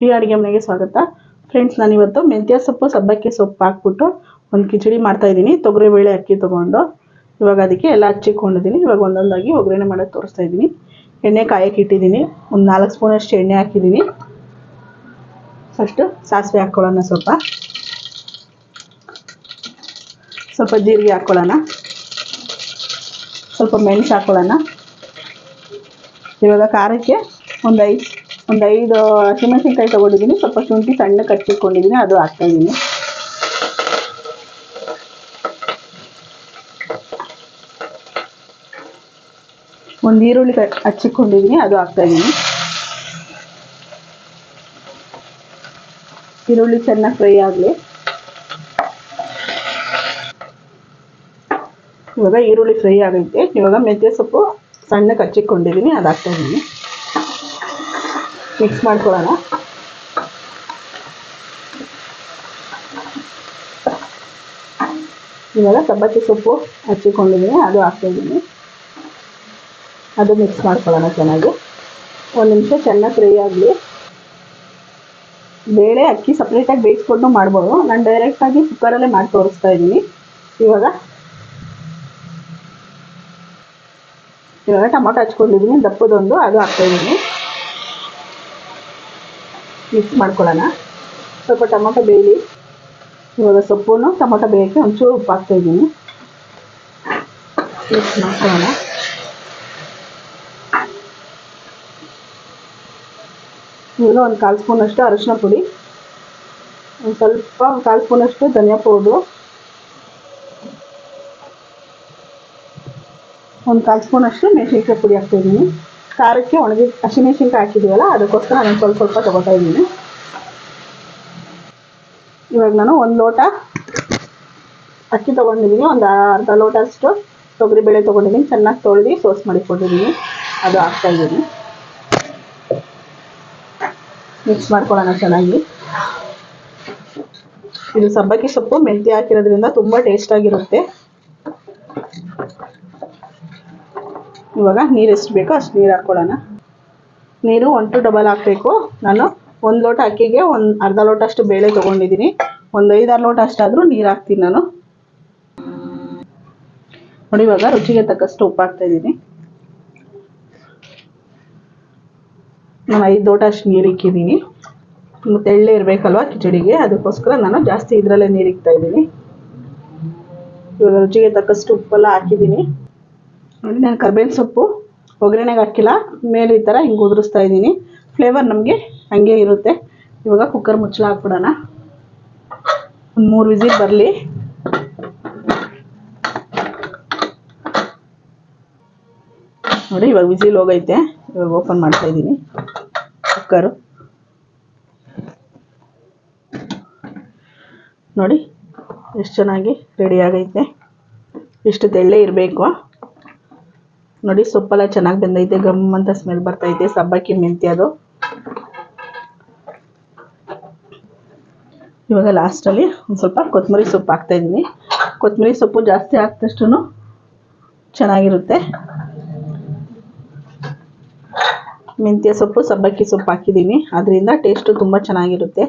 ಈ ಅಡುಗೆ ಮನೆಗೆ ಸ್ವಾಗತ. ಫ್ರೆಂಡ್ಸ್ ನಾನಿವತ್ತು ಮೆಂತ್ಯ ಸೊಪ್ಪು, ಸಬ್ಬಕ್ಕಿ ಸೊಪ್ಪು ಹಾಕ್ಬಿಟ್ಟು ಒಂದು ಕಿಚಡಿ ಮಾಡ್ತಾ ಇದ್ದೀನಿ. ತೊಗರಿಬೇಳೆ ಅಕ್ಕಿ ತೊಗೊಂಡು. ಇವಾಗ ಅದಕ್ಕೆ ಎಲ್ಲ ಹಚ್ಚಿಕೊಂಡಿದ್ದೀನಿ. ಇವಾಗ ಒಂದೊಂದಾಗಿ ಒಗ್ಗರಣೆ ಮಾಡೋದು ತೋರಿಸ್ತಾ ಇದ್ದೀನಿ. ಎಣ್ಣೆ ಕಾಯಕ್ಕೆ ಇಟ್ಟಿದ್ದೀನಿ. ಒಂದು ನಾಲ್ಕು ಸ್ಪೂನಷ್ಟು ಎಣ್ಣೆ ಹಾಕಿದ್ದೀನಿ. ಫಸ್ಟು ಸಾಸಿವೆ ಹಾಕ್ಕೊಳ್ಳೋಣ ಸ್ವಲ್ಪ. ಸ್ವಲ್ಪ ಜೀರಿಗೆ ಹಾಕ್ಕೊಳ್ಳೋಣ ಸ್ವಲ್ಪ ಮೆಣಸು ಹಾಕ್ಕೊಳ್ಳೋಣ ಇವಾಗ ಖಾರಕ್ಕೆ ಒಂದು ಐದು ಒಂದು ಐದು ಹಸಿಮೆಣಸಿನ್ಕಾಯಿ ತೊಗೊಂಡಿದ್ದೀನಿ ಸ್ವಲ್ಪ ಶುಂಠಿ ಸಣ್ಣ ಕಚ್ಚಿಟ್ಕೊಂಡಿದ್ದೀನಿ ಅದು ಹಾಕ್ತಾಯಿದ್ದೀನಿ ಒಂದು ಈರುಳ್ಳಿ ಹಚ್ಚಿಕೊಂಡಿದ್ದೀನಿ ಅದು ಹಾಕ್ತಾಯಿದ್ದೀನಿ ಈರುಳ್ಳಿ ಚೆನ್ನಾಗಿ ಫ್ರೈ ಆಗಲಿ. ಇವಾಗ ಈರುಳ್ಳಿ ಫ್ರೈ ಆಗೈತೆ. ಇವಾಗ ಮೆಂತ್ಯ ಸೊಪ್ಪು ಸಣ್ಣ ಹಚ್ಚಿಕೊಂಡಿದ್ದೀನಿ ಅದು ಹಾಕ್ತಾಯಿದ್ದೀನಿ ಮಿಕ್ಸ್ ಮಾಡ್ಕೊಳ್ಳೋಣ ಇವಾಗ ಸಬ್ಬಕ್ಕಿ ಸೊಪ್ಪು ಹಚ್ಚಿಕೊಂಡಿದ್ದೀನಿ, ಅದು ಹಾಕ್ತಾಯಿದ್ದೀನಿ ಅದು ಮಿಕ್ಸ್ ಮಾಡ್ಕೊಳ್ಳೋಣ ಚೆನ್ನಾಗಿ. ಒಂದು ನಿಮಿಷ ಚೆನ್ನಾಗಿ ಫ್ರೈ ಆಗಲಿ. ಬೇಳೆ, ಅಕ್ಕಿ ಸಪ್ರೇಟಾಗಿ ಬೇಯಿಸ್ಕೊಂಡು ಮಾಡ್ಬೋದು. ನಾನು ಡೈರೆಕ್ಟಾಗಿ ಕುಕ್ಕರಲ್ಲೇ ಮಾಡಿ ತೋರಿಸ್ತಾ ಇದ್ದೀನಿ. ಇವಾಗ ಇವಾಗ ಟೊಮೊಟೊ ಹಚ್ಕೊಂಡಿದ್ದೀನಿ, ದಪ್ಪದೊಂದು, ಅದು ಹಾಕ್ತಾಯಿದ್ದೀನಿ ಮಿಕ್ಸ್ ಮಾಡ್ಕೊಳ್ಳೋಣ. ಸ್ವಲ್ಪ ಟೊಮೊಟೊ ಬೇಯಲಿ. ಇವಾಗ ಸೊಪ್ಪು ಟೊಮೊಟೊ ಬೇಯೋಕ್ಕೆ ಒಂಚೂರು ಉಪ್ಪು ಹಾಕ್ತಾಯಿದ್ದೀನಿ ಮಿಕ್ಸ್ ಮಾಡ್ಕೊಳ್ಳೋಣ. ಇವಾಗ ಒಂದು ಕಾಲು ಸ್ಪೂನಷ್ಟು ಅರಶಿನ ಪುಡಿ. ಒಂದು ಸ್ವಲ್ಪ ಒಂದು ಕಾಲು ಸ್ಪೂನಷ್ಟು ಧನಿಯಾ ಪೌಡ್ರು. ಒಂದು ಕಾಲು ಸ್ಪೂನಷ್ಟು ಮೆಣಸಿನ್ಕಾಯಿ ಪುಡಿ ಹಾಕ್ತಾಯಿದ್ದೀನಿ ಖಾರಕ್ಕೆ ಒಣಗಿ ಹಸಿಮೆಣ್ಸಿನ್ಕಾಯಿ ಹಾಕಿದೀವಲ್ಲ ಅದಕ್ಕೋಸ್ಕರ ನಾನು ಸ್ವಲ್ಪ ಸ್ವಲ್ಪ ತೊಗೋತಾ ಇದ್ದೀನಿ. ಇವಾಗ ನಾನು ಒಂದು ಲೋಟ ಅಕ್ಕಿ ತೊಗೊಂಡಿದ್ದೀನಿ, ಒಂದು ಅರ್ಧ ಲೋಟ ಅಷ್ಟು ತೊಗರಿಬೇಳೆ ತೊಗೊಂಡಿದ್ದೀನಿ, ಚೆನ್ನಾಗಿ ತೊಳೆದು ಸೋಸ್ ಮಾಡಿಕೊಂಡಿದ್ದೀನಿ. ಅದು ಹಾಕ್ತಾ ಇದ್ದೀನಿ. ಮಿಕ್ಸ್ ಮಾಡ್ಕೊಳ್ಳೋಣ ಚೆನ್ನಾಗಿ. ಇದು ಸಬ್ಬಕ್ಕಿ ಸೊಪ್ಪು, ಮೆಂತ್ಯ ಹಾಕಿರೋದ್ರಿಂದ ತುಂಬ ಟೇಸ್ಟಾಗಿರುತ್ತೆ ಇವಾಗ ನೀರು ಎಷ್ಟು ಬೇಕೋ ಅಷ್ಟು ನೀರು ಹಾಕ್ಕೊಳ್ಳೋಣ ನೀರು ಒನ್ ಟು ಡಬಲ್ ಹಾಕಬೇಕು. ನಾನು ಒಂದು ಲೋಟ ಅಕ್ಕಿಗೆ ಒಂದು ಅರ್ಧ ಲೋಟ ಅಷ್ಟು ಬೇಳೆ ತೊಗೊಂಡಿದ್ದೀನಿ. ಒಂದು ಐದಾರು ಲೋಟ ಅಷ್ಟಾದರೂ ನೀರು ಹಾಕ್ತೀನಿ ನಾನು. ನೋಡಿ, ಇವಾಗ ರುಚಿಗೆ ತಕ್ಕಷ್ಟು ಉಪ್ಪು ಹಾಕ್ತಾಯಿದ್ದೀನಿ ನಾನು ಐದು ಲೋಟ ಅಷ್ಟು ನೀರು ಇಕ್ಕಿದ್ದೀನಿ. ಮತ್ತು ಎಳ್ಳೆ ಇರಬೇಕಲ್ವ ಕಿಚಡಿಗೆ, ಅದಕ್ಕೋಸ್ಕರ ನಾನು ಜಾಸ್ತಿ ಇದರಲ್ಲೇ ನೀರು ಇಕ್ತಾ ಇದ್ದೀನಿ. ಇವಾಗ ರುಚಿಗೆ ತಕ್ಕಷ್ಟು ಉಪ್ಪೆಲ್ಲ ಹಾಕಿದ್ದೀನಿ. ನೋಡಿ ನಾನು ಕರ್ಬೇವಿನ ಸೊಪ್ಪು, ಒಗ್ಗರಣೆಗೆ ಹಾಕಿಲ್ಲ. ಮೇಲೆ ಈ ಥರ ಹಿಂಗೆ ಉದುರಿಸ್ತಾ ಇದ್ದೀನಿ. ಫ್ಲೇವರ್ ನಮಗೆ ಹಂಗೆ ಇರುತ್ತೆ. ಇವಾಗ ಕುಕ್ಕರ್ ಮುಚ್ಚಳ ಹಾಕ್ಬಿಡೋಣ. ಒಂದು ಮೂರು ವಿಸಿಲ್ ಬರಲಿ. ನೋಡಿ, ಇವಾಗ ವಿಸಿಲ್ ಹೋಗೈತೆ ಇವಾಗ ಓಪನ್ ಮಾಡ್ತಾ ಇದ್ದೀನಿ. ಕುಕ್ಕರು ನೋಡಿ, ಎಷ್ಟು ಚೆನ್ನಾಗಿ ರೆಡಿ ಆಗೈತೆ. ಇಷ್ಟು ತೆಳ್ಳೆ ಇರಬೇಕು. ನೋಡಿ, ಸೊಪ್ಪೆಲ್ಲ ಚೆನ್ನಾಗಿ ಬೆಂದೈತೆ, ಗಮ್ ಅಂತ ಸ್ಮೆಲ್ ಬರ್ತೈತೆ ಸಬ್ಬಕ್ಕಿ ಮೆಂತ್ಯದು ಇವಾಗ ಲಾಸ್ಟಲ್ಲಿ ಒಂದು ಸ್ವಲ್ಪ ಕೊತ್ತಂಬರಿ ಸೊಪ್ಪು ಹಾಕ್ತಾಯಿದ್ದೀನಿ. ಕೊತ್ತಂಬರಿ ಸೊಪ್ಪು ಜಾಸ್ತಿ ಹಾಕಿದಷ್ಟು ಚೆನ್ನಾಗಿರುತ್ತೆ. ಮೆಂತ್ಯ ಸೊಪ್ಪು, ಸಬ್ಬಕ್ಕಿ ಸೊಪ್ಪು ಹಾಕಿದ್ದೀನಿ. ಅದರಿಂದ ಟೇಸ್ಟು ತುಂಬ ಚೆನ್ನಾಗಿರುತ್ತೆ.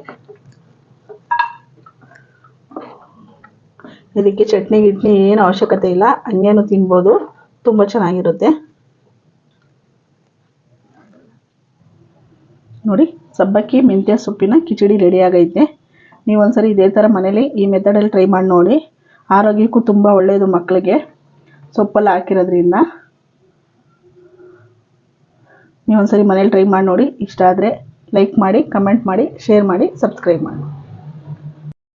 ಇದಕ್ಕೆ ಚಟ್ನಿ, ಗಿಟ್ನಿ ಏನು ಅವಶ್ಯಕತೆ ಇಲ್ಲ. ಹಂಗೇನು ತಿನ್ಬೋದು. ತುಂಬ ಚೆನ್ನಾಗಿರುತ್ತೆ. ನೋಡಿ, ಸಬ್ಬಕ್ಕಿ, ಮೆಂತ್ಯ ಸೊಪ್ಪಿನ ಕಿಚಡಿ ರೆಡಿ ಆಗೈತೆ. ನೀವು ಒಂದ್ಸರಿ ಇದೇ ಥರ ಮನೇಲಿ ಈ ಮೆಥಡಲ್ಲಿ ಟ್ರೈ ಮಾಡಿ ನೋಡಿ. ಆರೋಗ್ಯಕ್ಕೂ ತುಂಬ ಒಳ್ಳೆಯದು ಮಕ್ಕಳಿಗೆ ಸೊಪ್ಪಲ್ಲಿ ಹಾಕಿರೋದ್ರಿಂದ. ನೀವು ಒಂದ್ಸರಿ ಮನೇಲಿ ಟ್ರೈ ಮಾಡಿ ನೋಡಿ. ಇಷ್ಟ ಆದರೆ ಲೈಕ್ ಮಾಡಿ ಕಮೆಂಟ್ ಮಾಡಿ ಶೇರ್ ಮಾಡಿ ಸಬ್ಸ್ಕ್ರೈಬ್ ಮಾಡಿ.